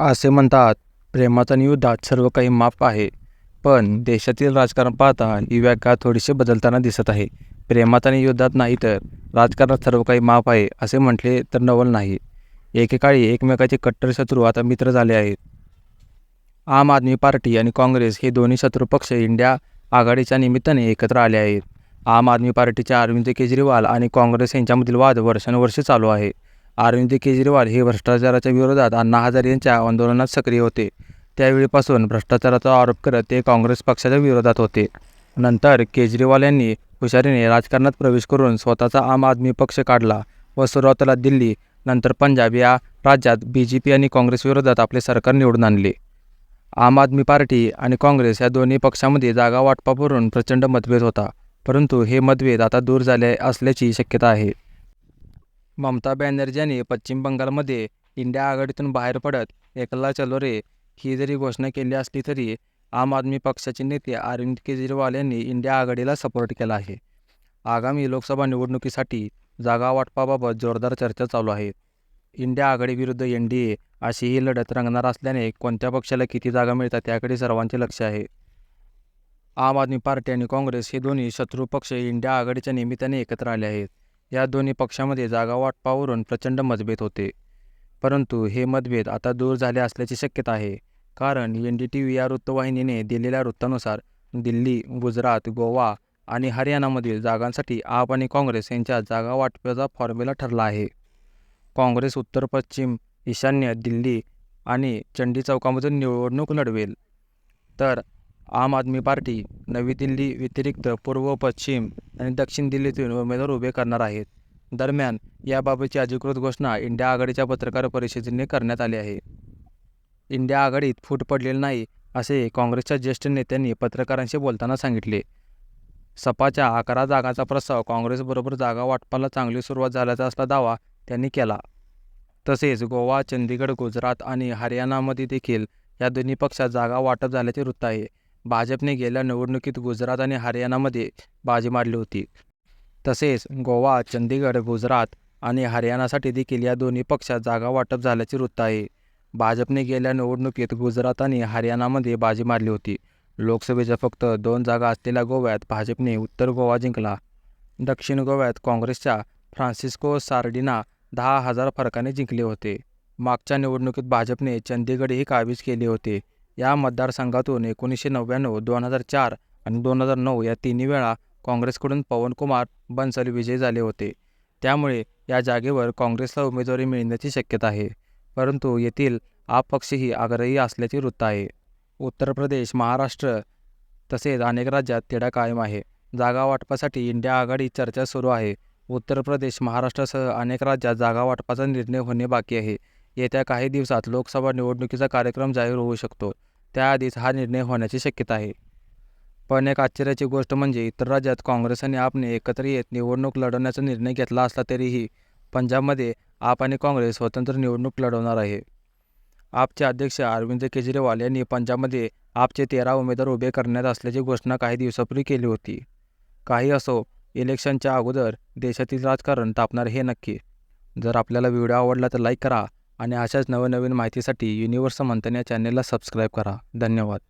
असे म्हणतात प्रेमात आणि युद्धात सर्व काही माफ आहे पण देशातील राजकारण पाहता ही व्याख्या थोडीशी बदलताना दिसत आहे. प्रेमात आणि युद्धात नाही तर राजकारणात सर्व काही माफ आहे असे म्हटले तर नवल नाही. एकेकाळी एकमेकाचे कट्टर शत्रू आता मित्र झाले आहेत. आम आदमी पार्टी आणि काँग्रेस हे दोन्ही शत्रू पक्ष इंडिया आघाडीच्या निमित्ताने एकत्र आले आहेत. आम आदमी पार्टीचे अरविंद केजरीवाल आणि काँग्रेस यांच्यामधील वाद वर्षानुवर्षे चालू आहे. अरविंद केजरीवाल हे भ्रष्टाचाराच्या विरोधात अण्णा हजारे यांच्या आंदोलनात सक्रिय होते. त्यावेळीपासून भ्रष्टाचाराचा आरोप करत ते काँग्रेस पक्षाच्या विरोधात होते. नंतर केजरीवाल यांनी हुशारीने राजकारणात प्रवेश करून स्वतःचा आम आदमी पक्ष काढला व सुरुवातीला दिल्ली नंतर पंजाब या राज्यात बी जे पी आणि काँग्रेस विरोधात आपले सरकार निवडून आणले. आम आदमी पार्टी आणि काँग्रेस या दोन्ही पक्षांमध्ये जागा वाटपावरून प्रचंड मतभेद होता परंतु हे मतभेद आता दूर झाले असल्याची शक्यता आहे. ममता बॅनर्जी यांनी पश्चिम बंगालमध्ये इंडिया आघाडीतून बाहेर पडत एकला चलो रे. ही जरी घोषणा केली असली तरी आम आदमी पक्षाचे नेते अरविंद केजरीवाल यांनी इंडिया आघाडीला सपोर्ट केला आहे. आगामी लोकसभा निवडणुकीसाठी जागा वाटपाबाबत जोरदार चर्चा चालू आहे. इंडिया आघाडीविरुद्ध एन डी ए अशी ही लढत रंगणार असल्याने कोणत्या पक्षाला किती जागा मिळतात त्याकडे सर्वांचे लक्ष आहे. आम आदमी पार्टी आणि काँग्रेस हे दोन्ही शत्रू पक्ष इंडिया आघाडीच्या निमित्ताने एकत्र आले आहेत. या दोन्ही पक्षामध्ये जागा वाटपावरून प्रचंड मतभेद होते. परंतु हे मतभेद आता दूर झाले असल्याची शक्यता आहे. कारण एन डी टी व्ही या वृत्तवाहिनीने दिलेल्या वृत्तानुसार दिल्ली गुजरात गोवा आणि हरियाणामधील जागांसाठी आप आणि काँग्रेस यांच्या जागा वाटपाचा फॉर्म्युला ठरला आहे. काँग्रेस उत्तर पश्चिम ईशान्य दिल्ली आणि चंडी चौकामधून निवडणूक लढवेल. तर आम आदमी पार्टी नवी दिल्ली व्यतिरिक्त पूर्व पश्चिम आणि दक्षिण दिल्लीतून उमेदवार उभे करणार आहेत. दरम्यान याबाबतची अधिकृत घोषणा इंडिया आघाडीच्या पत्रकार परिषदेने करण्यात आली आहे. इंडिया आघाडीत फूट पडलेली नाही असे काँग्रेसच्या ज्येष्ठ नेत्यांनी पत्रकारांशी बोलताना सांगितले. सपाच्या अकरा जागांचा प्रस्ताव काँग्रेसबरोबर जागा वाटपाला चांगली सुरुवात झाल्याचा असला दावा त्यांनी केला. तसेच गोवा चंदीगड गुजरात आणि हरियाणामध्ये देखील या दोन्ही पक्षात जागा वाटप झाल्याचे वृत्त आहे. भाजपने गेल्या निवडणुकीत गुजरात आणि हरियाणामध्ये बाजी मारली होती. तसेच गोवा चंदीगड गुजरात आणि हरियाणासाठी देखील या दोन्ही पक्षात जागा वाटप झाल्याचे वृत्त आहे. भाजपने गेल्या निवडणुकीत गुजरात आणि हरियाणामध्ये बाजी मारली होती. लोकसभेच्या फक्त दोन जागा असलेल्या गोव्यात भाजपने उत्तर गोवा जिंकला. दक्षिण गोव्यात काँग्रेसच्या फ्रान्सिस्को सार्डिना दहा हजार फरकाने जिंकले होते. मागच्या निवडणुकीत भाजपने चंदीगड ही काबीज केले होते. या मतदारसंघातून एकोणीसशे नव्याण्णव दोन हजार चार आणि दोन हजार नऊ या तिन्ही वेळा काँग्रेसकडून पवनकुमार बन्सल विजयी झाले होते. त्यामुळे या जागेवर काँग्रेसला उमेदवारी मिळण्याची शक्यता आहे. परंतु येथील आप पक्षही आग्रही असल्याचे वृत्त आहे. उत्तर प्रदेश महाराष्ट्र तसेच अनेक राज्यात तिढा कायम आहे. जागा वाटपासाठी इंडिया आघाडी चर्चा सुरू आहे. उत्तर प्रदेश महाराष्ट्रासह अनेक राज्यात जागा वाटपाचा निर्णय होणे बाकी आहे. येत्या काही दिवसात लोकसभा निवडणुकीचा कार्यक्रम जाहीर होऊ शकतो. त्याआधीच हा निर्णय होण्याची शक्यता आहे. पण एक आश्चर्याची गोष्ट म्हणजे इतर राज्यात काँग्रेस आणि आपने एकत्र येत निवडणूक लढवण्याचा निर्णय घेतला असला तरीही पंजाबमध्ये आप आणि काँग्रेस स्वतंत्र निवडणूक लढवणार आहे. आपचे अध्यक्ष अरविंद केजरीवाल यांनी पंजाबमध्ये आपचे तेरा उमेदवार उभे करण्यात असल्याची घोषणा काही दिवसापूर्वी केली होती. काही असो इलेक्शनच्या अगोदर देशातील राजकारण तापणार हे नक्की. जर आपल्याला व्हिडिओ आवडला तर लाईक करा. आणि अशाच नवनवीन माहितीसाठी युनिव्हर्स मंथन या चॅनेलला सबस्क्राईब करा. धन्यवाद.